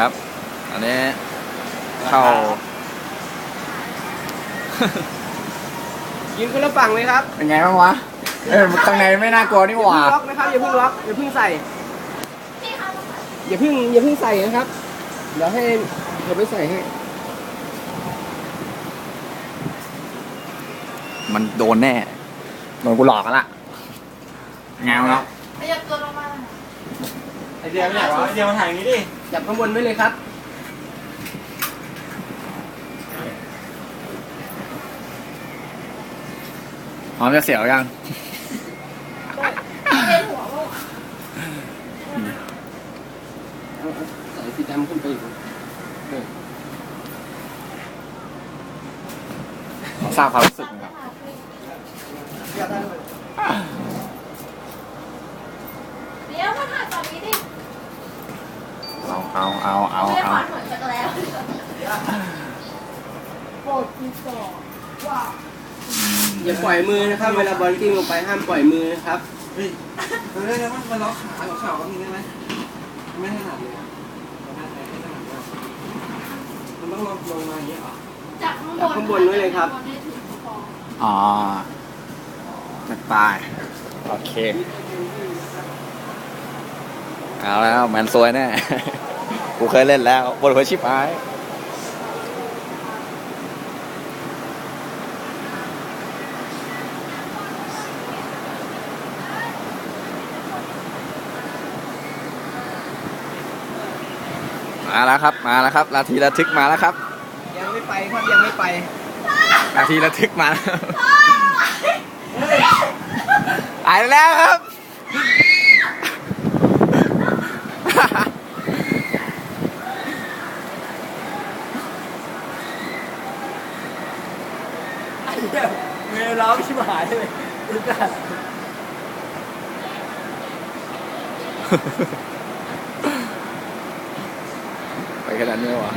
ครับ อันนี้เข้า ยืนคนละฝั่งเลยครับเป็นไงบ้างวะ เออข้างในไม่น่ากลัวนี่หว่า อย่าเพิ่งล็อกนะครับอย่าเพิ่งล็อกอย่าเพิ่งใส่อย่าเพิ่งอย่าเพิ่งใส่นะครับ เดี๋ยวให้เดี๋ยวไปใส่ให้มันโดนแน่โดนกูหลอกกันละไงวะเนาะ ขยับตัวลงมา ไอเดียไม่ไหนวะไอเดียมาถ่ายอย่างนี้ดิ จับข้างบนไว้เลยครับพร้อมจะเสียวยังเวียนหัวลูกเอาเอาใส่สีดำขึ้นไปอีกเออขอทราบความรู้สึกหน่อยครับเดี๋ยวมาถ่ายตอนนี้ดิ เอาเอาเอาเอาไม่ได้เอาขวัญเหมือนกันแล้วโปรดติดต่อว่าอย่าปล่อยมือนะครับ เวลาบอลกิ้งลงไปห้ามปล่อยมือนะครับเฮ้ยเฮ้ยแล้วมันล็อกขาหัวเข่าก็มีได้ไหมไม่ถนัดเลยอะไม่ถนัดไม่ถนัดเลยมันต้องลงลงมาอย่างเงี้ยเหรอจับข้างบนจับข้างบนไว้เลยครับข้างนให้ถึงคออ๋อจัดไปโอเค เอาแล้วแมนซวยแน่ กูเคยเล่นแล้วบนหัวชิปไอ้มาแล้วครับ มาแล้วครับ นาทีระทึกมาแล้วครับ ยังไม่ไปครับยังไม่ไป นาทีระทึกมาแล้วตายแล้วครับ เมย์ร้องชิบหายเลยไปขนาดนี้วะ